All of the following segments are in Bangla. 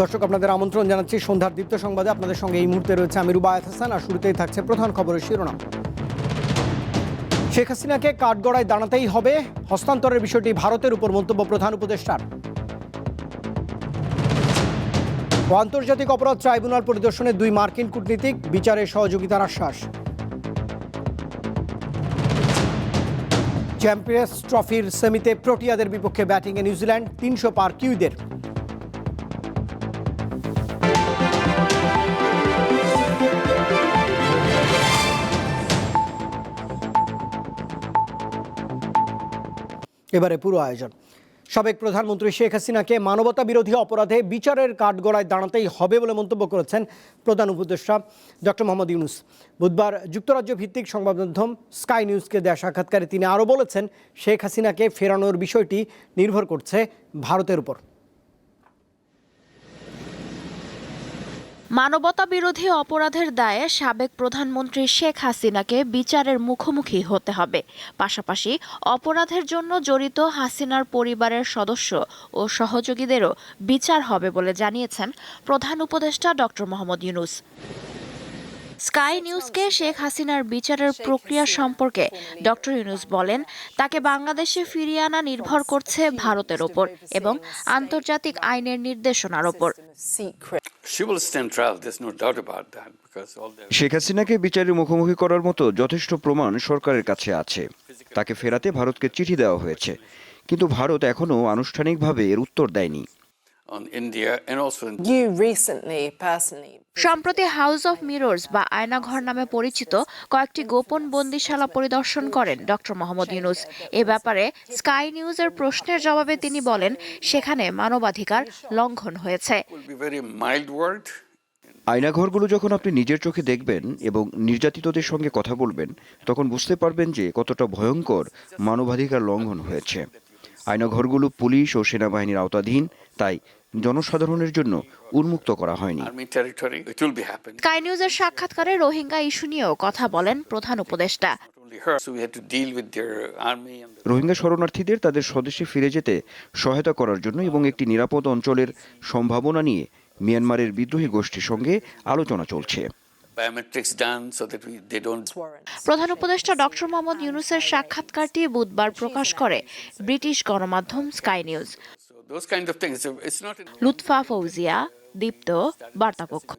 দর্শক, আপনাদের আমন্ত্রণ জানাচ্ছি সন্ধ্যার দীপ্ত সংবাদে। আপনাদের সঙ্গে এই মুহূর্তে রয়েছে আমি রুবায়ত হাসান আর শুরুতেই থাকছে প্রধান খবরের শিরোনাম। শেখ হাসিনাকে কাঠগড়ায় দাঁড়াতেই হবে। হস্তান্তরের বিষয়টি ভারতের উপর মন্তব্য প্রধান উপদেষ্টার। আন্তর্জাতিক অপরাধ ট্রাইব্যুনাল পরিদর্শনে দুই মার্কিন কূটনীতিক বিচারে সহযোগিতার আশ্বাস। চ্যাম্পিয়ন্স ট্রফির সেমিতে প্রোটিয়াদের বিপক্ষে ব্যাটিংয়ে নিউজিল্যান্ড তিনশো পার কিউদের এবারে পুরো আয়োজন। সাবেক প্রধানমন্ত্রী শেখ হাসিনাকে মানবতা বিরোধী অপরাধে বিচারের কাঠগড়ায় দাঁড়াতেই হবে বলে মন্তব্য করেছেন প্রধান উপদেষ্টা ডক্টর মোহাম্মদ ইউনুস। বুধবার যুক্তরাজ্য ভিত্তিক সংবাদ মাধ্যম স্কাই নিউজকে দেয়া সাক্ষাৎকারে তিনি আরও বলেছেন, শেখ হাসিনাকে ফেরানোর বিষয়টি নির্ভর করছে ভারতের উপর। মানবতা বিরোধী অপরাধের দায়ে সাবেক প্রধানমন্ত্রী শেখ হাসিনাকে বিচারের মুখোমুখি হতে হবে। পাশাপাশি অপরাধের জন্য জড়িত হাসিনার পরিবারের সদস্য ও সহযোগীদেরও বিচার হবে বলে জানিয়েছেন প্রধান উপদেষ্টা ডক্টর মোহাম্মদ ইউনুস। স্কাই নিউজকে শেখ হাসিনার বিচারের প্রক্রিয়া সম্পর্কে ডক্টর ইউনুস বলেন তাকে বাংলাদেশে ফিরিয়ে আনা নির্ভর করছে ভারতের ওপর এবং আন্তর্জাতিক আইনের নির্দেশনার ওপর। শেখ হাসিনাকে বিচারের মুখোমুখি করার মতো যথেষ্ট প্রমাণ সরকারের কাছে আছে। তাকে ফেরাতে ভারতকে চিঠি দেওয়া হয়েছে। কিন্তু ভারত এখনও আনুষ্ঠানিকভাবে এর উত্তর দেয়নি। সম্প্রতি হাউস অফ মিরর্স বা আয়নাঘর নামে পরিচিত কয়েকটি গোপন বন্দিশালা পরিদর্শন করেন ডক্টর মোহাম্মদ ইউনুস। এ ব্যাপারে স্কাই নিউজের প্রশ্নের জবাবে তিনি বলেন সেখানে মানবাধিকার লঙ্ঘন হয়েছে. আয়নাঘরগুলো যখন আপনি নিজের চোখে দেখবেন এবং নির্যাতিতদের সঙ্গে কথা বলবেন তখন বুঝতে পারবেন যে কতটা ভয়ঙ্কর মানবাধিকার লঙ্ঘন হয়েছে। আয়নাঘরগুলো পুলিশ ও সেনাবাহিনীর আওতাধীন তাই জনসাধারণের জন্য উন্মুক্ত করা হয়নি. স্কাই নিউজের সাক্ষাৎকারে রোহিঙ্গা ইস্যু নিয়েও কথা বলেন প্রধান উপদেষ্টা রোহিঙ্গা শরণার্থীদের তাদের স্বদেশে ফিরে যেতে সহায়তা করার জন্য এবং একটি নিরাপদ অঞ্চলের সম্ভাবনা নিয়ে মিয়ানমারের বিদ্রোহী গোষ্ঠীর সঙ্গে আলোচনা চলছে. প্রধান উপদেষ্টা ডক্টর মোহাম্মদ ইউনুসের সাক্ষাৎকারটি বুধবার প্রকাশ করে ব্রিটিশ গণমাধ্যম Sky News those kind of things, it's not Lutfa Fouzia Deepto বার্তাকক্ষ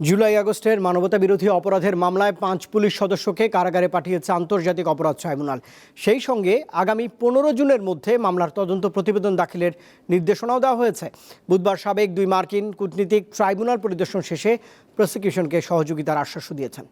July আগস্টের মানবতা বিরোধী অপরাধের মামলায় পাঁচ পুলিশ সদস্যকে কারাগারে পাঠিয়েছে আন্তর্জাতিক অপরাধ ট্রাইব্যুনাল। সেই সঙ্গে আগামী পনেরো জুনের মধ্যে মামলার তদন্ত প্রতিবেদন দাখিলের নির্দেশনাও দেওয়া হয়েছে। বুধবার সাবেক দুই মার্কিন কূটনীতিক ট্রাইব্যুনাল পরিদর্শন শেষে প্রসিকিউশনকে সহযোগিতার আশ্বাসও দিয়েছেন।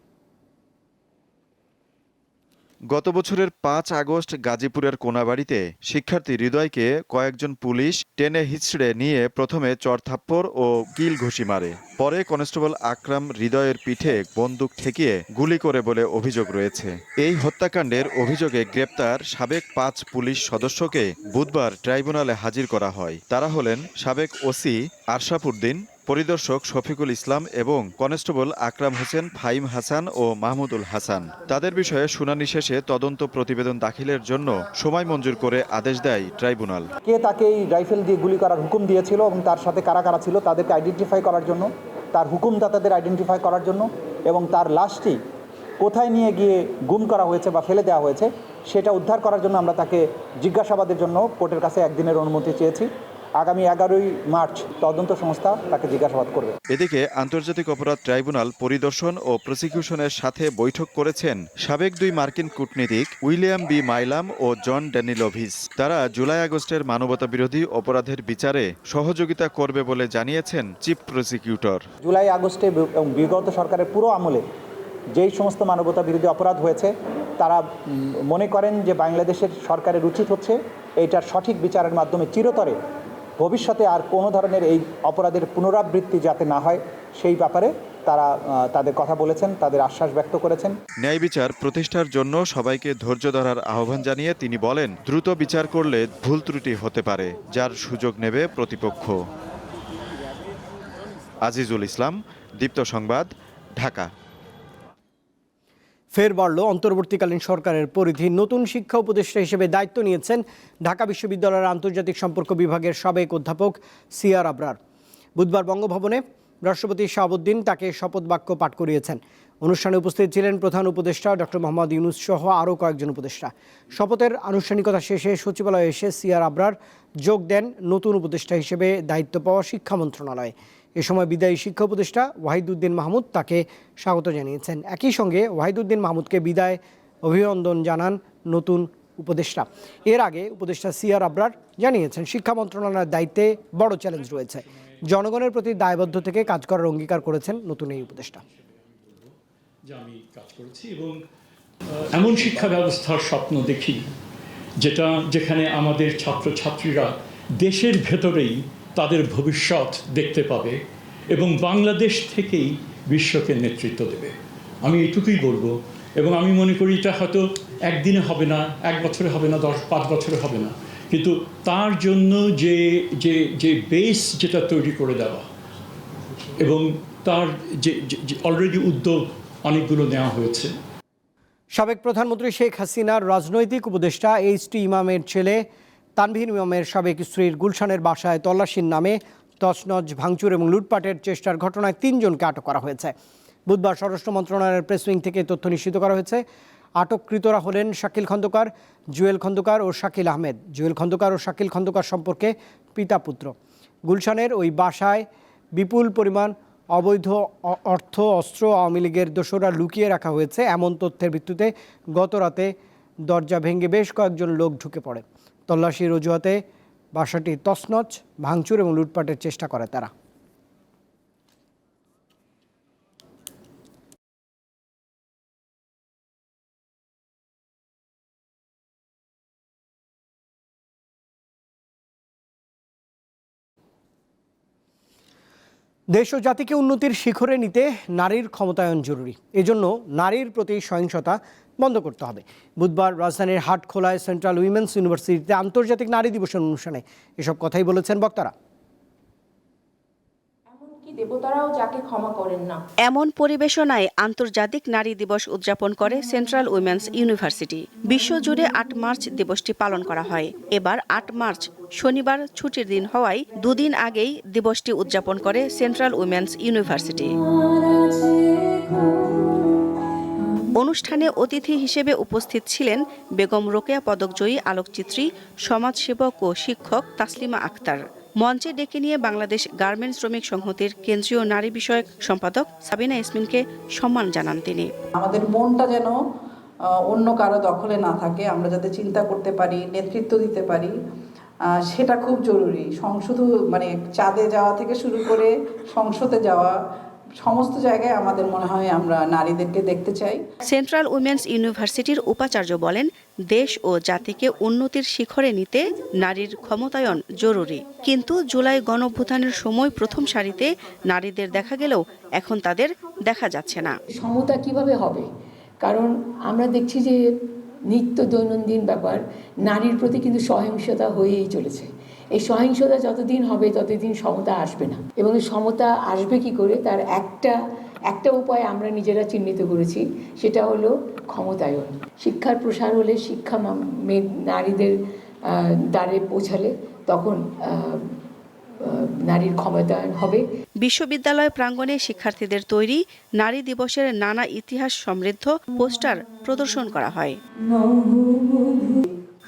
গত বছরের পাঁচ আগস্ট গাজীপুরের কোনাবাড়িতে শিক্ষার্থী হৃদয়কে কয়েকজন পুলিশ টেনে হিচড়ে নিয়ে প্রথমে চরথাপ্পড় ও কিল ঘুষি মারে। পরে কনস্টেবল আকরাম হৃদয়ের পিঠে বন্দুক ঠেকিয়ে গুলি করে বলে অভিযোগ রয়েছে। এই হত্যাকাণ্ডের অভিযোগে গ্রেপ্তার সাবেক পাঁচ পুলিশ সদস্যকে বুধবার ট্রাইব্যুনালে হাজির করা হয়। তারা হলেন সাবেক ওসি আরশাফ উদ্দিন পরিদর্শক শফিকুল ইসলাম এবং কনস্টেবল আকরাম হোসেন ফাইম হাসান ও মাহমুদুল হাসান। তাদের বিষয়ে শুনানি শেষে তদন্ত প্রতিবেদন দাখিলের জন্য সময় মঞ্জুর করে আদেশ দেয় ট্রাইব্যুনাল। কে তাকে এই রাইফেল দিয়ে গুলি করার হুকুম দিয়েছিল এবং তার সাথে কারা কারা ছিল তাদেরকে আইডেন্টিফাই করার জন্য, তার হুকুমদাতাদের আইডেন্টিফাই করার জন্য এবং তার লাশটি কোথায় নিয়ে গিয়ে গুম করা হয়েছে বা ফেলে দেওয়া হয়েছে, সেটা উদ্ধার করার জন্য আমরা তাকে জিজ্ঞাসাবাদের জন্য কোর্টের কাছে একদিনের অনুমতি চেয়েছি। আগামী এগারোই মার্চ তদন্ত সংস্থা তাকে জিজ্ঞাসাবাদ করবে। এদিকে আন্তর্জাতিক অপরাধ ট্রাইব্যুনাল পরিদর্শন ও প্রসিকিউশনের সাথে বৈঠক করেছেন সাবেক দুই মার্কিন কূটনীতিক উইলিয়াম বি মাইলাম ও জন ড্যানিলোভিস। তারা জুলাই আগস্টের মানবতা বিরোধী অপরাধের বিচারে সহযোগিতা করবে বলে জানিয়েছেন চিফ প্রসিকিউটর। জুলাই আগস্টে বিগত সরকারের পুরো আমলে যেই সমস্ত মানবতা বিরোধী অপরাধ হয়েছে তারা মনে করেন যে বাংলাদেশের সরকারের উচিত হচ্ছে এইটার সঠিক বিচারের মাধ্যমে চিরতরে ভবিষ্যতে আর কোনো ধরনের এই অপরাধের পুনরাবৃত্তি যাতে না হয়, সেই ব্যাপারে তারা তাদের কথা বলেছেন, তাদের আশ্বাস ব্যক্ত করেছেন। ন্যায় বিচার প্রতিষ্ঠার জন্য সবাইকে ধৈর্য ধরার আহ্বান জানিয়ে তিনি বলেন, দ্রুত বিচার করলে ভুল ত্রুটি হতে পারে, যার সুযোগ নেবে প্রতিপক্ষ। আজিজুল ইসলাম, দীপ্ত সংবাদ, ঢাকা। ফের বাড়ল অন্তর্বর্তীকালীন সরকারের পরিধি। নতুন শিক্ষা উপদেষ্টা হিসেবে দায়িত্ব নিয়েছেন ঢাকা বিশ্ববিদ্যালয়ের আন্তর্জাতিক সম্পর্ক বিভাগের সাবেক অধ্যাপক সিয়ার আবরার। বুধবার বঙ্গভবনে রাষ্ট্রপতি শাহাবুদ্দিন তাকে শপথ বাক্য পাঠ করিয়েছেন। অনুষ্ঠানে উপস্থিত ছিলেন প্রধান উপদেষ্টা ডক্টর মোহাম্মদ ইউনুস সহ আরও কয়েকজন উপদেষ্টা। শপথের আনুষ্ঠানিকতা শেষে সচিবালয়ে এসে সিয়ার আবরার যোগ দেন নতুন উপদেষ্টা হিসেবে দায়িত্ব পাওয়া শিক্ষা মন্ত্রণালয়ে। এ সময় বিদায়ী শিক্ষা উপদেষ্টা ওয়াহিদুদ্দিন মাহমুদ তাকে স্বাগত জানিয়েছেন। একই সঙ্গে ওয়াহিদুদ্দিন মাহমুদকে বিদায় অভিনন্দন জানান নতুন উপদেষ্টা। এর আগে উপদেষ্টা সিআর আবরার জানিয়েছেন, শিক্ষা মন্ত্রণালয়ের দায়িত্বে বড় চ্যালেঞ্জ রয়েছে। জনগণের প্রতি দায়বদ্ধ থেকে কাজ করার অঙ্গীকার করেছেন নতুন এই উপদেষ্টা। আমি কাজ করেছি এবং এমন শিক্ষা ব্যবস্থার স্বপ্ন দেখি, যেটা, যেখানে আমাদের ছাত্রছাত্রীরা দেশের ভেতরেই তাদের ভবিষ্যৎ দেখতে পাবে এবং বাংলাদেশ থেকেই বিশ্বকে নেতৃত্ব দেবে। আমি এটুকুই বলব এবং আমি মনে করি এটা হয়তো একদিনে হবে না, এক বছরে হবে না, দশ, পাঁচ বছরে হবে না। কিন্তু তার জন্য যে যে যে বেস যেটা তৈরি করে দেওয়া এবং তার যে অলরেডি উদ্যোগ অনেকগুলো নেওয়া হয়েছে। সাবেক প্রধানমন্ত্রী শেখ হাসিনার রাজনৈতিক উপদেষ্টা এইচ টি ইমামের ছেলে তানভীর ইমামের সাবেক স্ত্রীর গুলশানের বাসায় তল্লাশির নামে তছনছ, ভাঙচুর এবং লুটপাটের চেষ্টার ঘটনায় তিনজনকে আটক করা হয়েছে। বুধবার স্বরাষ্ট্র মন্ত্রণালয়ের প্রেস উইং থেকে তথ্য নিশ্চিত করা হয়েছে। আটককৃতরা হলেন শাকিল খন্দকার, জুয়েল খন্দকার ও শাকিল আহমেদ। জুয়েল খন্দকার ও শাকিল খন্দকার সম্পর্কে পিতা পুত্র। গুলশানের ওই বাসায় বিপুল পরিমাণ অবৈধ অর্থ, অস্ত্র আওয়ামী লীগের দোসরা লুকিয়ে রাখা হয়েছে। এমন তথ্যের ভিত্তিতে গত রাতে দরজা ভেঙে বেশ কয়েকজন লোক ঢুকে পড়ে। তল্লাশির অজুহাতে বাসাটি তছনছ ভাঙচুর এবং লুটপাটের চেষ্টা করে তারা। দেশ ও জাতিকে উন্নতির শিখরে নিতে নারীর ক্ষমতায়ন জরুরি। এজন্য নারীর প্রতি সহিংসতা বন্ধ করতে হবে। বুধবার রাজধানীর হাটখোলায় সেন্ট্রাল উইমেন্স ইউনিভার্সিটিতে আন্তর্জাতিক নারী দিবসের অনুষ্ঠানে এসব কথাই বলেছেন বক্তারা। দেবতারাও যাকে ক্ষমা করেন না। এমন পরিবেশনায় আন্তর্জাতিক নারী দিবস উদযাপন করে সেন্ট্রাল উইমেন্স ইউনিভার্সিটি। বিশ্বজুড়ে আট মার্চ দিবসটি পালন করা হয়। এবার আট মার্চ, শনিবার ছুটির দিন হওয়ায় দুদিন আগেই দিবসটি উদযাপন করে সেন্ট্রাল উইমেন্স ইউনিভার্সিটি। অনুষ্ঠানে অতিথি হিসেবে উপস্থিত ছিলেন বেগম রোকেয়া পদকজয়ী আলোকচিত্রী, সমাজসেবক ও শিক্ষক তাসলিমা আক্তার মঞ্চে ডেকে নিয়ে বাংলাদেশ গার্মেন্টস শ্রমিক সংহতির কেন্দ্রীয় নারী বিষয়ক সম্পাদক সাবিনা ইসমিনকে সম্মান জানান তিনি। আমাদের মনটা যেন অন্য কারও দখলে না থাকে, আমরা যাতে চিন্তা করতে পারি, নেতৃত্ব দিতে পারি সেটা খুব জরুরি। সংসদ মানে চাঁদে যাওয়া থেকে শুরু করে সংসদে যাওয়া সমস্ত জায়গায় আমাদের মনে হয় আমরা নারীদেরকে দেখতে চাই। সেন্ট্রাল উইমেন্স ইউনিভার্সিটির উপাচার্য বলেন দেশ ও জাতিকে উন্নতির শিখরে নিতে নারীর ক্ষমতায়ন জরুরি। কিন্তু জুলাই গণঅভ্যুত্থানের সময় প্রথম সারিতে নারীদের দেখা গেলেও এখন তাদের দেখা যাচ্ছে না। সমতা কীভাবে হবে? কারণ আমরা দেখছি যে নিত্য দৈনন্দিন ব্যাপার নারীর প্রতি কিন্তু সহিংসতা হয়েই চলেছে। এই সহিংসতা যতদিন হবে ততদিন সমতা আসবে না। এবং এই সমতা আসবে কি করে? তার একটা একটা উপায় আমরা নিজেরা চিহ্নিত করেছি সেটা হলো ক্ষমতায়ন। শিক্ষার প্রসার হলে শিক্ষা মা- নারীদের দ্বারে পৌঁছালে তখন নারীর ক্ষমতায়ন হবে। বিশ্ববিদ্যালয় প্রাঙ্গণে শিক্ষার্থীদের তৈরি নারী দিবসের নানা ইতিহাস সমৃদ্ধ পোস্টার প্রদর্শন করা হয়।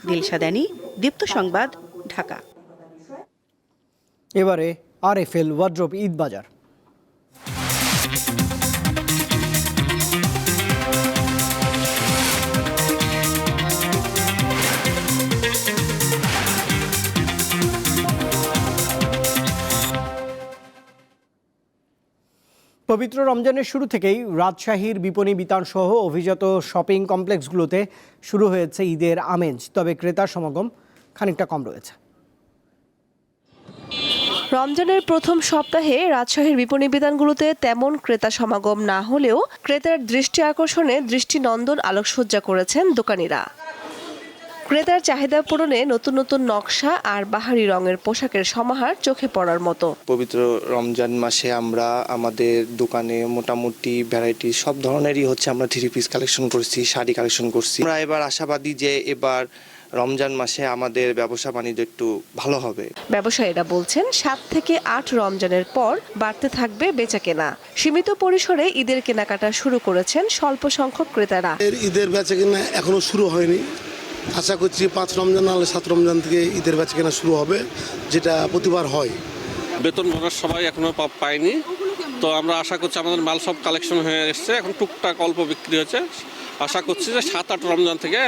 দিলশাদানি দীপ্ত সংবাদ ঢাকা। এবারে R F L wardrobe Eid বাজার। পবিত্র রমজানের শুরু থেকেই রাজশাহীর বিপণী বিতান সহ অভিজাত শপিং কমপ্লেক্সগুলোতে শুরু হয়েছে ঈদের আমেজ, তবে ক্রেতার সমাগম খানিকটা কম রয়েছে। রমজানের প্রথম সপ্তাহে রাজশাহীর বিপণী বিতানগুলোতে তেমন ক্রেতা সমাগম না হলেও ক্রেতার দৃষ্টি আকর্ষণে দৃষ্টিনন্দন আলোকসজ্জা করেছেন দোকানিরা। ক্রেতার চাহিদা পূরণে নতুন নতুন নকশা আর বাহারি রঙের পোশাকের সমাহার চোখে পড়ার মতো। পবিত্র রমজান মাসে আমরা আমাদের দোকানে মোটামুটি ভ্যারাইটি সব ধরনেরই হচ্ছে আমরা থ্রি পিস কালেকশন করছি, শাড়ি কালেকশন করছি। আমরা এবার আশাবাদী যে এবার রমজান মাসে আমাদের ব্যবসা বাণিজ্য একটু ভালো হবে। ব্যবসায়ীরা বলছেন সাত থেকে আট রমজানের পর বাড়তে থাকবে বেচা কেনা সীমিত পরিসরে ঈদের কেনাকাটা শুরু করেছেন স্বল্প সংখ্যক ক্রেতারা। এর ঈদের বেচা কেনা এখনও শুরু হয়নি। আশা করছি পাঁচ রমজান নাহলে সাত রমজান থেকে ঈদের বেচা কেনা শুরু হবে যেটা প্রতিবার হয়। বেতন ভাগার সবাই এখনও পায়নি তো আমরা আশা করছি আমাদের মাল সব কালেকশন হয়ে এসছে। এখন টুকটাক অল্প বিক্রি হচ্ছে। আশা করছি যে সাত আট রমজান থেকে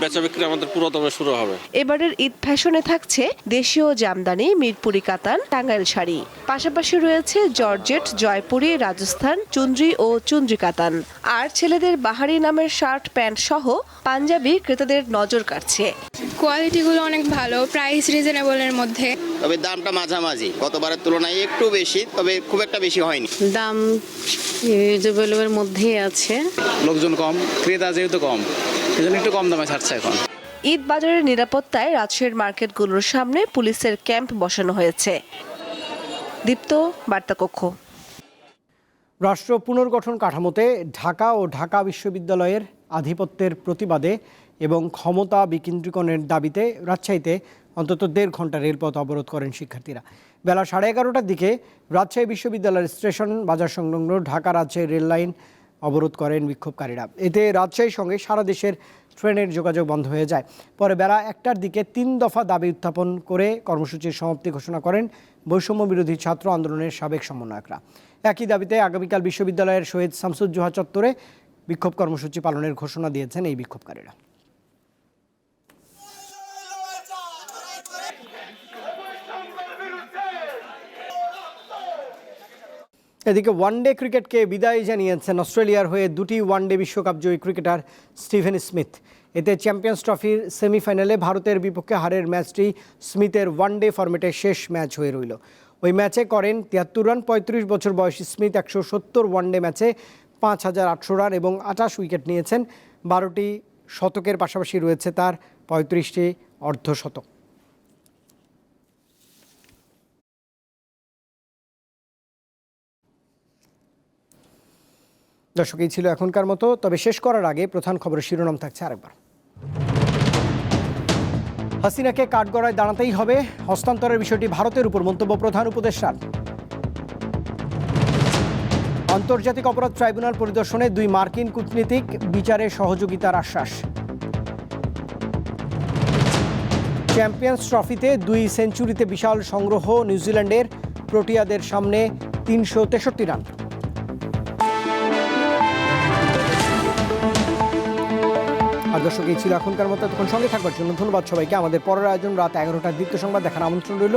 বেচা বিক্রি আমাদের পুরোদমে শুরু হবে। এবারের ঈদ ফ্যাশনে থাকছে দেশীয় জামদানি মিরপুরি কাতান টাঙ্গাইল শাড়ি। পাশাপাশি রয়েছে জর্জেট জয়পুরি রাজস্থান চুন্দ্রি ও চুন্দ্রি কাতান। আর ছেলেদের বাহারি নামের শার্ট প্যান্ট সহ পাঞ্জাবি ক্রেতাদের নজর কাটছে কোয়ালিটিগুলো অনেক ভালো প্রাইস রিজনেবলের মধ্যে। তবে দামটা মাঝামাঝি গতবারের তুলনায় একটু বেশি তবে খুব একটা বেশি হয়নি। দাম রিজনেবলের মধ্যেই আছে। লোকজন কম ক্রেতা যেহেতু কম সেজন্য একটু কম দামে ছাড়ছে এখন। ঈদ বাজারের নিরাপত্তায় রাজশাহীর মার্কেটগুলোর সামনে পুলিশের ক্যাম্প বসানো হয়েছে। দীপ্ত বার্তাকক্ষ। রাষ্ট্র পুনর্গঠন কাঠামোতে ঢাকা ও ঢাকা বিশ্ববিদ্যালয়ের আধিপত্যের প্রতিবাদে এবং ক্ষমতা বিকেন্দ্রীকরণের দাবিতে রাজশাহীতে অন্তত দেড় ঘণ্টা রেলপথ অবরোধ করেন শিক্ষার্থীরা। বেলা সাড়ে এগারোটার দিকে রাজশাহী বিশ্ববিদ্যালয়ের স্টেশন বাজার সংলগ্ন ঢাকা রাজশাহী রেল লাইন অবরোধ করেন বিক্ষোভকারীরা। এতে রাজশাহীর সঙ্গে সারা দেশের ট্রেনের যোগাযোগ বন্ধ হয়ে যায়। পরে বেলা একটার দিকে তিন দফা দাবি উত্থাপন করে কর্মসূচির সমাপ্তি ঘোষণা করেন বৈষম্য বিরোধী ছাত্র আন্দোলনের সাবেক সমন্বয়করা। একই দাবিতে আগামীকাল বিশ্ববিদ্যালয়ের শহীদ শামসুজ্জোহা চত্বরে বিক্ষোভ কর্মসূচি পালনের ঘোষণা দিয়েছেন এই বিক্ষোভকারীরা। এদিকে ওয়ানডে ক্রিকেটকে বিদায় জানিয়েছেন অস্ট্রেলিয়ার হয়ে দুটি ওয়ানডে বিশ্বকাপ জয়ী ক্রিকেটার স্টিভেন স্মিথ। এতে চ্যাম্পিয়ন্স ট্রফির সেমিফাইনালে ভারতের বিপক্ষে হারের ম্যাচটি স্মিথের ওয়ানডে ফরম্যাটের শেষ ম্যাচ হয়ে রইল। ওই ম্যাচে করেন তিয়াত্তর রান, পঁয়ত্রিশ বছর বয়সী স্মিথ একশো সত্তর ওয়ানডে ম্যাচে পাঁচ হাজার আটশো রান এবং আটাশ উইকেট নিয়েছেন। বারোটি শতকের পাশাপাশি রয়েছে তার পঁয়ত্রিশটি অর্ধশতক দর্শক, এই ছিল এখনকার মতো। তবে শেষ করার আগে প্রধান খবরের শিরোনাম থাকছে আরেকবার। হাসিনাকে কাঠগড়ায় দাঁড়াতেই হবে। হস্তান্তরের বিষয়টি ভারতের উপর মন্তব্য প্রধান উপদেষ্টার। আন্তর্জাতিক অপরাধ ট্রাইব্যুনাল পরিদর্শনে দুই মার্কিন কূটনীতিক বিচারে সহযোগিতার আশ্বাস। চ্যাম্পিয়ন্স ট্রফিতে দুই সেঞ্চুরিতে বিশাল সংগ্রহ নিউজিল্যান্ডের প্রোটিয়াদের সামনে তিনশো তেষট্টি রান। আর দর্শক এই ছিল এখনকার মতো। তখন সঙ্গে থাকবার জন্য ধন্যবাদ সবাইকে। আমাদের পরের আয়োজন রাত এগারোটার দ্বিতীয় সংবাদ দেখার আমন্ত্রণ রইল।